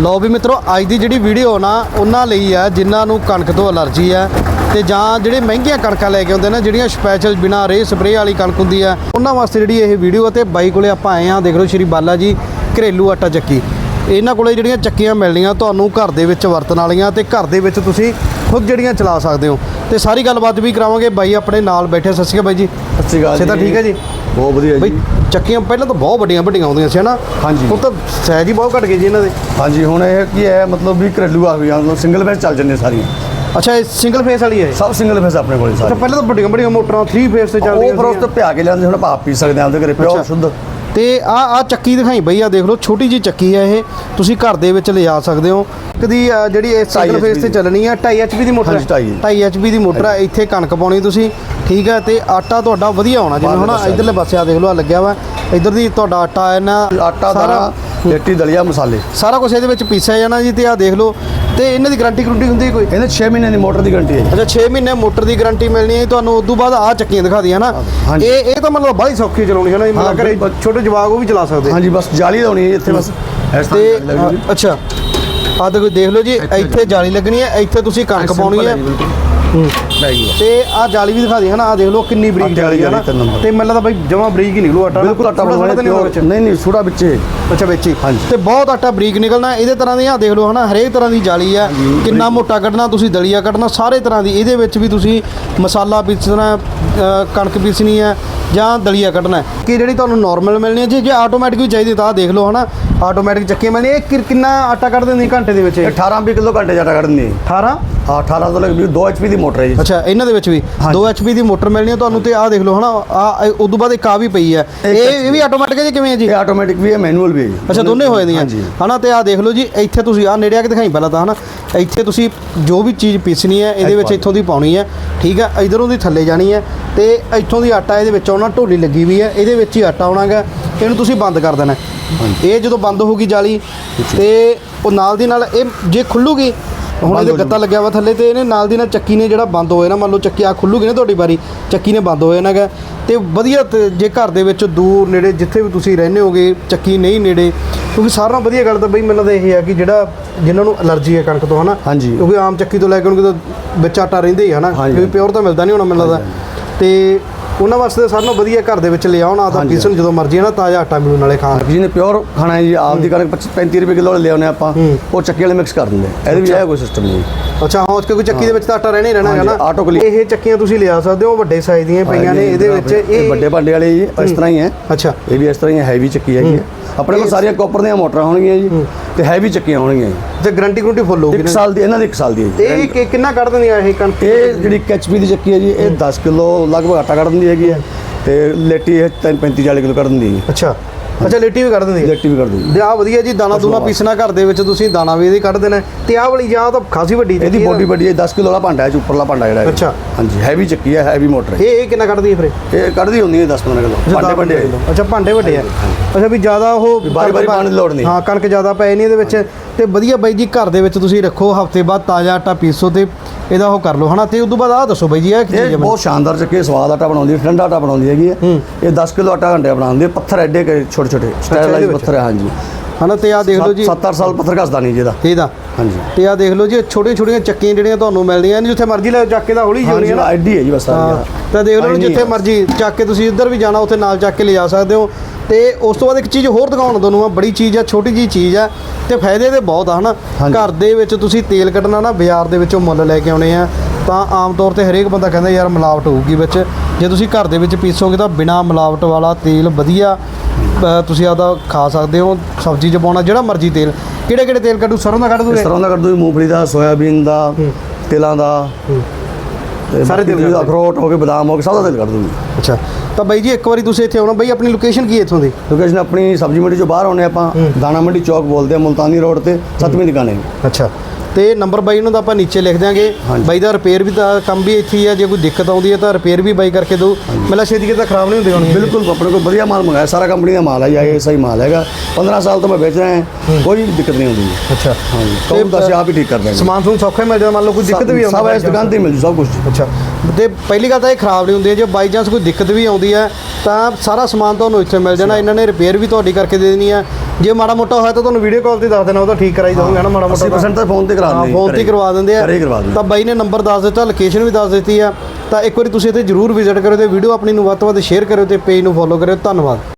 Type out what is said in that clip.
ਲਓ ਵੀ ਮਿੱਤਰੋ ਅੱਜ ਦੀ ਜਿਹੜੀ ਵੀਡੀਓ ਨਾ ਉਹਨਾਂ ਲਈ ਆ ਜਿਨ੍ਹਾਂ ਨੂੰ ਕਣਕ ਤੋਂ ਅਲਰਜੀ ਆ ਤੇ ਜਾਂ ਜਿਹੜੇ ਮਹਿੰਗੀਆਂ ਕਣਕਾਂ ਲੈ ਕੇ ਆਉਂਦੇ ਨੇ ਜਿਹੜੀਆਂ ਸਪੈਸ਼ਲ ਬਿਨਾ ਰੇ ਸਪਰੇਅ ਵਾਲੀ ਕਣਕ ਹੁੰਦੀ ਆ ਉਹਨਾਂ ਵਾਸਤੇ ਜਿਹੜੀ ਇਹ ਵੀਡੀਓ ਤੇ ਬਾਈ ਕੋਲੇ ਆਪਾਂ ਆਏ ਆ ਦੇਖ ਲਓ ਸ਼੍ਰੀ ਬਾਲਾ ਜੀ ਘਰੇਲੂ ਆਟਾ ਚੱਕੀ। ਇਹਨਾਂ ਕੋਲੇ ਜਿਹੜੀਆਂ ਚੱਕੀਆਂ ਮਿਲਣੀਆਂ ਤੁਹਾਨੂੰ ਘਰ ਦੇ ਵਿੱਚ ਵਰਤਣ ਵਾਲੀਆਂ ਤੇ ਘਰ ਦੇ ਵਿੱਚ ਤੁਸੀਂ ਖੁਦ ਜਿਹੜੀਆਂ ਚਲਾ ਸਕਦੇ ਹੋ। ਤੇ ਸਾਰੀ ਗੱਲਬਾਤ ਵੀ ਕਰਾਵਾਂਗੇ ਬਾਈ ਆਪਣੇ ਨਾਲ ਬੈਠੇ ਸਤਿ ਸ਼੍ਰੀ ਅਕਾਲ ਬਾਈ ਜੀ। ਸਤਿ ਸ਼੍ਰੀ ਅਕਾਲ ਸੇ ਤਾਂ ਠੀਕ ਹੈ ਜੀ? ਬਹੁਤ ਵਧੀਆ ਬਈ ਜੀ ਚੱਕੀਆਂ ਪਹਿਲਾਂ ਤਾਂ ਬਹੁਤ ਵੱਡੀਆਂ ਵੱਡੀਆਂ ਆਉਂਦੀਆਂ ਸੀ ਹਨਾ? ਹਾਂਜੀ। ਹੁਣ ਤਾਂ ਸਾਈਜ਼ ਹੀ ਬਹੁਤ ਘਟ ਗਏ ਜੀ ਇਹਨਾਂ ਦੇ। ਹਾਂਜੀ ਹੁਣ ਇਹ ਕੀ ਹੈ ਮਤਲਬ ਵੀ ਘਰੇਲੂ ਆ ਗਈਆਂ ਮਤਲਬ ਸਿੰਗਲ ਫੇਸ ਚੱਲ ਜੰਨੇ ਸਾਰੀਆਂ। ਅੱਛਾ ਇਹ ਸਿੰਗਲ ਫੇਸ ਵਾਲੀ ਹੈ? ਇਹ? ਸਭ ਸਿੰਗਲ ਫੇਸ ਆਪਣੇ ਕੋਲ ਅੱਛਾ ਸਾਰੇ ਪਹਿਲਾਂ ਤਾਂ ਵੱਡੀਆਂ ਵੱਡੀਆਂ ਮੋਟਰਾਂ 3 ਫੇਸ ਤੇ ਚੱਲਦੀਆਂ ਉਹ ਫਿਰ ਉਸ ਤੋਂ ਪਿਆ ਕੇ ਲਿਆਂਦੇ ਹੁਣ ਭਾਪ ਪੀ ਸਕਦੇ ਆ ਉਹਦੇ ਘਰੇ ਅੱਛਾ। ਸ਼ੁੱਧ। ਤੇ ਆ ਆ ਚੱਕੀ ਦਿਖਾਈ ਬਈ ਆ ਦੇਖ ਲਓ ਛੋਟੀ ਜੀ ਚੱਕੀ ਹੈ ਇਹ। ਤੁਸੀਂ ਘਰ ਦੇ ਵਿੱਚ ਲਿਜਾ ਸਕਦੇ ਹੋ। ਕਦੀ ਜਿਹੜੀ ਇਹ ਸਿੰਗਲ 2.5 ਫੇਸ ਤੇ ਚੱਲਣੀ ਹੈ 2.5 HP ਦੀ ਮੋਟਰ ਹਾਂਜੀ, 2.5 2.5 HP ਦੀ ਮੋਟਰ ਹੈ ਇੱਥੇ ਕਣਕ ਪਾਉਣੀ ਤੁਸੀਂ ਠੀਕ ਹੈ ਤੇ ਆਟਾ ਤੁਹਾਡਾ ਵਧੀਆ ਹੋਣਾ ਜਿਵੇਂ ਹੁਣ ਇਧਰਲੇ ਪਾਸੇ ਆ ਦੇਖ ਲਓ ਆ ਲੱਗਿਆ ਵਾ। ਇਧਰ ਦੀ ਤੁਹਾਡਾ ਆਟਾ ਹੈ ਨਾ ਆਟਾ ਦਾਣਾ ਲੇਟੀ ਦਲੀਆ ਮਸਾਲੇ। ਸਾਰਾ ਕੁਝ ਇਹਦੇ ਵਿੱਚ ਪੀਸਿਆ ਜਾਣਾ ਜੀ ਤੇ ਆ ਦੇਖ ਲਓ ਤੇ ਇਹਨਾਂ ਦੀ ਗਾਰੰਟੀ ਗਰੰਟੀ ਹੁੰਦੀ ਹੈ ਕੋਈ ਇਹਦੇ 6 ਮਹੀਨੇ ਦੀ ਮੋਟਰ ਦੀ ਗਾਰੰਟੀ ਹੈ ਜੀ। ਅੱਛਾ 6 ਮਹੀਨੇ ਮੋਟਰ ਦੀ ਗਾਰੰਟੀ ਮਿਲਣੀ ਹੈ ਜੀ ਤੁਹਾਨੂੰ ਉਦੋਂ ਬਾਅਦ ਆ ਚੱਕੀਆਂ ਦਿਖਾ ਦੀਆਂ ਨਾ ਹਾਂਜੀ। ਇਹ ਇਹ ਤਾਂ ਮਤਲਬ ਬਾਹਲੀ ਸੌਖੀ ਚਲਾਉਣੀ ਹੈ ਨਾ ਜੀ ਹਾਂ, ਮਤਲਬ ਘਰੇ ਬਿਲਕੁਲ। ਛੋਟੇ ਜਵਾਗ ਉਹ ਵੀ ਚਲਾ ਸਕਦੇ ਹਾਂਜੀ ਬਸ ਜਾਲੀ ਲਾਉਣੀ ਹੈ ਜੀ ਇੱਥੇ ਬਸ ਇਸ ਤੇ ਜਾਲੀ ਲੱਗੂਗੀ। ਅ, ਅੱਛਾ ਆ ਦੇਖੋ ਦੇਖ ਲਓ ਜੀ ਇੱਥੇ ਜਾਲੀ ਲੱਗਣੀ ਹੈ ਇੱਥੇ ਤੁਸੀਂ ਕਣਕ ਪਾਉਣੀ ਹੈ ਤੇ ਆ ਜਾਲੀ ਵੀ ਦਿਖਾ ਦੀ ਹੈ ਨਾ ਆ ਦੇਖ ਲਓ ਕਿੰਨੀ ਬਰੀਕ ਜਾਲੀ ਹੈ ਨਾ। ਤੇ ਮੈਨੂੰ ਲੱਗਦਾ ਬਾਈ ਜਮਾ ਬਰੀਕ ਹੀ ਨਿਕਲੂ ਆਟਾ। ਬਿਲਕੁਲ ਆਟਾ ਨਹੀਂ। ਨਹੀਂ ਨਹੀਂ ਛੋਟਾ ਵਿੱਚੇ ਅੱਛਾ ਵਿੱਚ ਹੀ ਹਾਂਜੀ। ਤੇ ਬਹੁਤ ਆਟਾ ਬਰੀਕ ਨਿਕਲਣਾ ਇਹਦੇ ਤਰ੍ਹਾਂ ਦੀ ਆ ਦੇਖ ਲਓ ਹਨਾ? ਹਰੇਕ ਤਰ੍ਹਾਂ ਦੀ ਜਾਲੀ ਆ। ਕਿੰਨਾ ਮੋਟਾ ਕੱਢਣਾ ਤੁਸੀਂ ਦਲੀਆ ਕੱਢਣਾ ਸਾਰੇ ਤਰ੍ਹਾਂ ਦੀ। ਇਹਦੇ ਵਿੱਚ ਵੀ ਤੁਸੀਂ ਮਸਾਲਾ ਪੀਸਣਾ ਕਣਕ ਪੀਸਣੀ ਹੈ ਜਾਂ ਦਲੀਆ ਕੱਢਣਾ। ਕਿ ਜਿਹੜੀ ਤੁਹਾਨੂੰ ਨਾਰਮਲ ਮਿਲਣੀ ਹੈ ਜੇ ਜੇ ਆਟੋਮੈਟਿਕ ਵੀ ਚਾਹੀਦੀ ਤਾਂ ਆਹ ਦੇਖ ਲਓ ਹਨਾ? ਆਟੋਮੈਟਿਕ ਚੱਕੀ ਮਿਲਣੀ ਇਹ ਕਿ- ਕਿੰਨਾ ਆਟਾ ਕੱਢ ਦਿੰਦੀ ਘੰਟੇ ਦੇ ਵਿੱਚ ਇਹ? ਇਹ? 18 20 ਕਿਲੋ ਘੰਟੇ ਜਾਟਾ ਕੱਢਣੀ ਹੈ 18 ਹਾਂ 18 ਤੋਂ ਲੈ ਕੇ 2 ਐਚਪੀ ਦੀ ਮੋਟਰ ਹੈ ਜੀ। ਅੱਛਾ ਇਹਨਾਂ ਦੇ ਵਿੱਚ ਵੀ? 2 HP ਦੀ ਮੋਟਰ ਮਿਲਣੀ ਹੈ ਤੁਹਾਨੂੰ ਤੇ ਆਹ ਦੇਖ ਲਓ ਹਨਾ? ਆ ਉਦੋਂ ਬਾਅਦ ਇੱਕ ਆ ਵੀ ਪਈ ਹੈ। ਇਹ ਇਹ ਵੀ ਆਟੋਮੈਟਿਕ ਹੈ ਜੀ ਕਿਵੇਂ ਹੈ ਜੀ? ਇਹ ਆਟੋਮੈਟਿਕ ਵੀ ਹੈ ਮੈਨੂਅਲ ਵੀ ਹੈ ਜੀ। ਅੱਛਾ ਦੋਨੇ ਹੋਏ ਦੀਆਂ ਹਾਂਜੀ। ਹਨਾ ਤੇ ਆ ਦੇਖ ਲਓ ਜੀ ਇੱਥੇ ਤੁਸੀਂ ਆ ਨੇੜੇ ਆ ਕੇ ਦਿਖਾਈ ਪਹਿਲਾਂ ਤਾਂ ਹਨਾ? ਇੱਥੇ ਤੁਸੀਂ ਜੋ ਵੀ ਚੀਜ਼ ਪੀਸਣੀ ਹੈ ਇਹਦੇ ਵਿੱਚ ਇੱਥੋਂ ਦੀ ਪਾਉਣੀ ਹੈ ਠੀਕ ਹੈ? ਇਧਰੋਂ ਦੀ ਥੱਲੇ ਜਾਣੀ ਹੈ ਤੇ ਇੱਥੋਂ ਦੀ ਆਟਾ ਇਹਦੇ ਵਿੱਚ ਆਉਣਾ ਢੋਲੀ ਲੱਗੀ ਵੀ ਹੈ ਇਹਦੇ ਵਿੱਚ ਹੀ ਆਟਾ ਆਉਣਾਗਾ ਇਹਨੂੰ ਤੁਸੀਂ ਬੰਦ ਕਰ ਦੇਣਾ। ਇਹ ਜਦੋਂ ਬੰਦ ਹੋਊਗੀ ਜਾਲੀ ਤੇ ਉਹ ਨਾਲ ਦੀ ਨਾਲ ਇਹ ਜੇ ਖੁੱਲੂਗੀ ਹੁਣ ਇਹਦੇ ਹੋ ਗੱਤਾ ਲੱਗਿਆ ਵਾ ਥੱਲੇ ਤੇ ਇਹਨੇ ਨਾਲ ਦੀ ਨਾਲ ਚੱਕੀ ਨੇ ਜਿਹੜਾ ਬੰਦ ਹੋਏ ਨਾ ਮੰਨ ਲਓ ਚੱਕੀ ਆ ਖੁੱਲੂਗੀ ਨਾ ਤੁਹਾਡੀ ਵਾਰੀ ਚੱਕੀ ਨੇ ਬੰਦ ਹੋਏ ਨਾਗਾ ਤੇ ਵਧੀਆ ਤੇ ਜੇ ਘਰ ਦੇ ਵਿੱਚ ਦੂਰ ਨੇੜੇ ਜਿੱਥੇ ਵੀ ਤੁਸੀਂ ਰਹਿੰਦੇ ਹੋਗੇ ਚੱਕੀ ਨਹੀਂ ਨੇੜੇ ਕਿਉਂਕਿ ਸਾਰਿਆਂ ਨਾਲੋਂ ਵਧੀਆ ਗੱਲ ਤਾਂ ਬਈ ਮੈਨੂੰ ਲੱਗਦਾ ਇਹ ਹੈ ਕਿ ਜਿਹੜਾ ਜਿਨ੍ਹਾਂ ਨੂੰ ਅਲਰਜੀ ਹੈ ਕਣਕ ਤੋਂ ਹਨਾ। ਕਿਉਂਕਿ ਆਮ ਚੱਕੀ ਤੋਂ ਲੈ ਕੇ ਉਹਨਾਂ ਦੇ ਵਿੱਚ ਆਟਾ ਰਹਿੰਦੇ ਹੀ ਹਨਾ। ਕਿਉਂਕਿ ਪਿਓਰ ਤਾਂ ਮਿਲਦਾ ਨਹੀਂ ਹੋਣਾ ਮੈਨੂੰ ਲੱਗਦਾ। ਤੇ ਉਹਨਾਂ ਵਾਸਤੇ ਸਾਰਿਆਂ ਨਾਲੋਂ ਵਧੀਆ ਘਰ ਦੇ ਵਿੱਚ ਲਿਆਉਣ ਆਦਾ ਹਾਂਜੀ। ਪੀਸਣ ਜਦੋਂ ਮਰਜ਼ੀ ਹੈ ਨਾ ਤਾਜ਼ਾ ਆਟਾ ਮਿਲੂ ਨਾਲੇ ਖਾਣ। ਜਿਹਨੇ ਪਿਓਰ ਖਾਣਾ ਹੈ ਜੀ ਆਪ ਦੀ ਕਣਕ 25 35 ਰੁਪਏ ਕਿਲੋ ਲੈ ਆਉਨੇ ਆਪਾਂ ਉਹ ਚੱਕੀ ਵਾਲੇ ਮਿਕਸ ਕਰ ਦਿੰਦੇ। ਇਹਦੇ ਵਿੱਚ ਇਹ ਕੋਈ ਸਿਸਟਮ ਨਹੀਂ। ਅੱਛਾ ਹਾਂ ਕਿਉਂਕਿ ਚੱਕੀ ਦੇ ਵਿੱਚ ਤਾਂ ਆਟਾ ਰਹਿਣਾ ਹੀ ਰਹਿਣਾ ਹਾਂਜੀ, ਨਾ। ਆਟੋ ਕਲੀ- ਇਹ ਚੱਕੀਆਂ ਤੁਸੀਂ ਲਿਆ ਸਕਦੇ ਹੋ ਵੱਡੇ ਸਾਈਜ਼ ਦੀਆਂ ਪਈਆਂ ਨੇ ਇਹਦੇ ਵਿੱਚ ਇਹ ਵੱਡੇ ਭਾਂਡੇ ਵਾਲੇ ਜੀ ਇਸ ਤਰ੍ਹਾਂ ਹੀ ਹੈ। ਅੱਛਾ। ਇਹ ਵੀ ਇਸ ਤਰ੍ਹਾਂ ਹੀ ਹੈਵੀ ਚੱਕੀ ਹੈਗੀ ਹੈ। ਆਪਣੇ ਕੋਲ ਸਾਰੀਆਂ ਕਾਪਰ ਦੀਆਂ ਮੋਟਰਾਂ ਹੋਣਗੀਆਂ ਜੀ। ਤੇ ਹੈਵੀ ਚੱਕੀਆਂ ਹੋਣਗੀਆਂ ਜੀ। ਤੇ ਗਾਰੰਟੀ ਗਰੰਟੀ ਫੁੱਲ ਹੋਊਗੀ ਇੱਕ ਨਾ ਸਾਲ ਦੀ ਇਹਨਾਂ ਦੀ ਇੱਕ ਸਾਲ ਦੀ ਹੈ ਜੀ। ਇਹ ਕਿ- ਕਿੰਨਾ ਕੱਢ ਦਿੰਦੀਆਂ ਇਹ ਕਣਕ? ਇਹ ਜਿਹੜੀ ਐਚਪੀ ਦੀ ਚੱਕੀ ਹੈ ਜੀ ਇਹ 10 ਕਿਲੋ ਲਗਭਗ ਆਟਾ ਕੱਢ ਦਿੰਦੀ ਹੈਗੀ ਹੈ ਤੇ ਲੇਟੀ ਇਹ 35 40 ਕਿਲੋ ਕੱਢ ਦਿੰਦੀ ਹੈ ਅੱਛਾ। ਅੱਛਾ ਲੇਟੀ ਵੀ ਕੱਢ ਦਿੰਦੀ ਹੈ ਲੇਟੀ ਵੀ ਕੱਢ ਦਿੰਦੀ ਤੇ ਆ ਵਧੀਆ ਜੀ ਦਾਣਾ ਦੂਣਾ ਪੀਸਣਾ ਘਰ ਦੇ ਵਿੱਚ ਤੁਸੀਂ ਦਾਣਾ ਵੀ ਇਹਦੀ ਕੱਢ ਦੇਣਾ। ਤੇ ਆਹ ਵਾਲੀ ਜਾਂ ਤਾਂ ਖਾਸੀ ਵੱਡੀ ਇਹਦੀ ਚੱਕੀ ਹੈ। ਬੋਡੀ ਵੱਡੀ ਹੈ 10 ਕਿਲੋ ਵਾਲਾ ਭਾਂਡਾ ਹੈ ਜੀ, ਉੱਪਰਲਾ ਭਾਂਡਾ ਜਿਹੜਾ ਹੈ ਅੱਛਾ। ਹਾਂਜੀ ਹੈਵੀ ਚੱਕੀ ਹੈ ਹੈਵੀ ਮੋਟਰ ਹੈ। ਇਹ ਇਹ ਕਿੰਨਾ ਕੱਢਦੀ ਹੈ ਫਿਰ ਇਹ? ਕੱਢਦੀ ਹੁੰਦੀ ਹੈ 10 15 ਕਿਲੋ। ਭਾਂਡੇ ਵੱਡੇ ਹੈ ਅੱਛਾ ਭਾਂਡੇ ਵੱਡੇ ਆ। ਅੱਛਾ ਵੀ ਜ਼ਿਆਦਾ ਉਹ ਵਾਰੀ ਵਾਰੀ ਪਾਉਣ ਦੀ ਲੋੜ ਨਹੀਂ। ਹਾਂ ਕਣਕ ਜ਼ਿਆਦਾ ਪਏ ਨਹੀਂ ਇਹਦੇ ਵਿੱਚ। ਤੇ ਵਧੀਆ ਬਾਈ ਜੀ ਘਰ ਦੇ ਵਿੱਚ ਤੁਸੀਂ ਰੱਖੋ ਹਫ਼ਤੇ ਬਾਅਦ ਤਾਜ਼ਾ ਆਟਾ ਪੀਸੋ ਤੇ ਇਹਦਾ ਉਹ ਕਰ ਲਓ ਹਨਾ? ਤੇ ਉਸ ਤੋਂ ਬਾਅਦ ਆਹ ਦੱਸੋ ਬਾਈ ਜੀ ਇਹ ਕੀ ਚੀਜ਼ ਇਹ ਹੈ ਬਹੁਤ ਸ਼ਾਨਦਾਰ ਚੱਕੀ ਹੈ, ਸਵਾਦ ਆਟਾ ਬਣਾਉਂਦੀ ਹੈ ਠੰਡਾ ਆਟਾ ਬਣਾਉਂਦੀ ਹੈਗੀ ਹੈ। ਇਹ 10 ਕਿਲੋ ਆਟਾ ਘੰਟੇ ਬਣਾਉਂਦੀ ਹੈ ਪੱਥਰ ਐਡੇ ਕੇ ਛੋਟੇ ਛੋਟੇ ਸਟਾਈਲਾਈਜ਼ ਵਿੱਚ? ਪੱਥਰ ਹੈ ਹਾਂਜੀ। ਹਨਾ ਤੇ ਆਹ ਦੇਖ ਲਓ ਜੀ। 7-8 ਸਾਲ ਪੱਥਰ ਘਸਦਾ ਨਹੀਂ ਜਿਹਦਾ ਇਹਦਾ। ਹਾਂਜੀ। ਤੇ ਆਹ ਦੇਖ ਲਓ ਜੀ ਛੋਟੀਆਂ ਛੋਟੀਆਂ ਚੱਕੀਆਂ ਜਿਹੜੀਆਂ ਤੁਹਾਨੂੰ ਮਿਲਦੀਆਂ ਨੇ ਜਿੱਥੇ ਮਰਜ਼ੀ ਲੈ ਚੱਕ ਕੇ ਤਾਂ ਹੌਲੀ ਹਾਂਜੀ ਹੈ ਨਾ? ਐਡੀ ਹੈ ਜੀ ਬਸ ਹਾਂ। ਸਾਰੀ ਤਾਂ ਦੇਖ ਲਓ ਜਿੱਥੇ। ਮਰਜ਼ੀ ਚੱਕ ਕੇ ਤੁਸੀਂ ਇੱਧਰ ਵੀ ਜਾਣਾ ਉੱਥੇ ਨਾਲ ਚੱਕ ਕੇ ਲਿਜਾ ਸਕਦੇ ਹੋ। ਤੇ ਉਸ ਤੋਂ ਬਾਅਦ ਇੱਕ ਚੀਜ਼ ਹੋਰ ਦਿਖਾਉਣ ਤੁਹਾਨੂੰ ਆ ਬੜੀ ਚੀਜ਼ ਆ ਛੋਟੀ ਜੀ ਚੀਜ਼ ਆ ਤੇ ਫਾਇਦੇ ਦੇ ਬਹੁਤ ਆ ਹਨਾ। ਘਰ ਦੇ ਵਿੱਚ ਤੁਸੀਂ ਤੇਲ ਕੱਢਣਾ ਨਾ ਬਾਜ਼ਾਰ ਦੇ ਵਿੱਚੋਂ ਮੁੱਲ ਲੈ ਕੇ ਆਉਣੇ ਆ ਤਾਂ ਆਮ ਤੌਰ ਤੇ ਹਰੇਕ ਬੰਦਾ ਕਹਿੰਦਾ ਯਾਰ ਮਿਲਾਵਟ ਹੋਊਗੀ ਵਿੱਚ। ਜੇ ਤੁਸੀਂ ਘਰ ਦੇ ਵਿੱਚ ਪੀਸੋਗੇ ਤਾਂ ਬਿਨਾ ਮਿਲਾਵਟ ਵਾਲਾ ਤੇਲ ਵਧੀਆ ਤੁਸੀਂ ਆਦਾ ਖਾ ਸਕਦੇ ਹੋ ਸਬਜ਼ੀ 'ਚ ਪਾਉਣਾ ਜਿਹੜਾ ਮਰਜ਼ੀ ਤੇਲ। ਕਿਹੜੇ ਕਿਹੜੇ ਤੇਲ ਕੱਢੂ? ਸਰੋਂ ਦਾ ਕੱਢ ਦੂਗੇ? ਤਰ੍ਹਾਂ ਦਾ ਕਰ ਦੋ ਮੂੰਗਫਲੀ ਦਾ ਸੋਇਆਬੀਨ ਦਾ ਤਿਲਾਂ ਦਾ। ਤੇ ਸਾਰੇ ਤੇਲ ਬਾਕੀ। ਅਖਰੋਟ ਹੋ ਗਏ ਬਦਾਮ ਹੋ ਗਏ ਸਭ ਦਾ ਤੇਲ ਕੱਢ ਦੂੰਗੀ ਅੱਛਾ। ਤਾਂ ਬਾਈ ਜੀ ਇੱਕ ਵਾਰੀ ਤੁਸੀਂ ਇੱਥੇ ਆਉਣਾ। ਬਾਈ ਆਪਣੀ ਲੋਕੇਸ਼ਨ ਕੀ ਹੈ ਇੱਥੋਂ ਦੀ? ਲੋਕੇਸ਼ਨ ਆਪਣੀ ਸਬਜ਼ੀ ਮੰਡੀ ਚੋਂ ਬਾਹਰ ਆਉਨੇ ਆਪਾਂ। ਦਾਣਾ ਮੰਡੀ ਚੌਕ ਬੋਲਦੇ ਆ ਮੁਲਤਾਨੀ ਰੋਡ ਤੇ ਸੱਤਵੀਂ ਦੁਕਾਨ ਹੈ। ਅੱਛਾ। ਤੇ ਨੰਬਰ ਬਾਈ ਨੂੰ ਤਾਂ ਆਪਾਂ ਨੀਚੇ ਲਿਖ ਦਿਆਂਗੇ। ਬਾਈ ਦਾ ਰਿਪੇਅਰ ਵੀ ਤਾਂ ਕੰਮ ਵੀ ਇੱਥੇ ਹੀ ਆ ਜੇ ਕੋਈ ਦਿੱਕਤ ਆਉਂਦੀ ਹੈ ਤਾਂ ਰਿਪੇਅਰ ਵੀ ਬਾਈ ਕਰਕੇ ਦੋ ਮੇਲਾ ਛੇਤੀ ਕਿਤੇ ਖਰਾਬ ਨਹੀਂ ਹੁੰਦੇ ਹੋਣੀ ਬਿਲਕੁਲ ਆਪਣੇ ਕੋਲ ਵਧੀਆ ਮਾਲ ਮੰਗਾਇਆ ਸਾਰਾ ਕੰਪਨੀ ਦਾ ਮਾਲ ਹੈ ਇਹ ਸਹੀ ਮਾਲ ਹੈਗਾ। 15 ਸਾਲ ਤੋਂ ਮੈਂ ਵੇਚ ਰਿਹਾ ਹਾਂ। ਕੋਈ ਦਿੱਕਤ ਨਹੀਂ ਹੁੰਦੀ। ਅੱਛਾ। ਹਾਂਜੀ ਕੰਮ ਅਸੀਂ ਆਪ ਹੀ ਠੀਕ ਕਰ ਦਿਆਂਗੇ। ਸਮਾਨ ਤੁਹਾਨੂੰ ਸੌਖਾ ਮਿਲ ਜਾਂਦਾ ਮੰਨ ਲਓ ਕੋਈ ਦਿੱਕਤ ਵੀ ਆਉਂਦੀ ਸਭ ਇਸ ਦੁਕਾਨ ਤੇ ਮਿਲ ਜੂ ਸਭ ਕੁਝ ਅੱਛਾ। ਤੇ ਪਹਿਲੀ ਗੱਲ ਤਾਂ ਇਹ ਖਰਾਬ ਨਹੀਂ ਹੁੰਦੀ ਹੈ। ਜੇ ਬਾਈ ਚਾਂਸ ਕੋਈ ਦਿੱਕਤ ਵੀ ਆਉਂਦੀ ਹੈ ਤਾਂ ਸਾਰਾ ਸਮਾਨ ਤੁਹਾਨੂੰ ਇੱਥੇ ਮਿਲ ਜਾਣਾ। ਇਹਨਾਂ ਨੇ ਰਿਪੇਅਰ ਵੀ ਤੁਹਾਡੀ ਕਰਕੇ ਦੇ ਦੇਣੀ ਹੈ। ਜੇ ਮਾੜਾ ਮੋਟਾ ਹੋਇਆ ਤਾਂ ਤੁਹਾਨੂੰ ਵੀਡੀਓ ਕਾਲ ਤੇ ਦੱਸ ਦੇਣਾ ਉਹਦਾ ਠੀਕ ਕਰਾਈ ਦੋਗੇ ਨਾ ਮਾੜਾ ਮੋਟਾ 80% ਤਾਂ ਫੋਨ ਤੇ ਕਰਾ ਹਾਂ ਦਿੰਦੇ ਫੋਨ ਤੇ ਹੀ ਕਰਵਾ ਦਿੰਦੇ ਆ। ਘਰੇ ਹੀ ਕਰਵਾ ਦਿੰਦੇ। ਤਾਂ ਬਾਈ ਨੇ ਨੰਬਰ ਦੱਸ ਦਿੱਤਾ ਲੋਕੇਸ਼ਨ ਵੀ ਦੱਸ ਦਿੱਤੀ ਆ। ਤਾਂ ਇੱਕ ਵਾਰੀ ਤੁਸੀਂ ਇੱਥੇ ਜਰੂਰ ਵਿਜ਼ਿਟ ਕਰਿਓ ਤੇ ਵੀਡੀਓ ਆਪਣੀ ਨੂੰ ਵੱਧ ਤੋਂ ਵੱਧ ਸ਼ੇਅਰ ਕਰਿਓ ਤੇ ਪੇਜ ਨੂੰ ਫੋਲੋ ਕਰਿਓ। ਧੰਨਵਾਦ।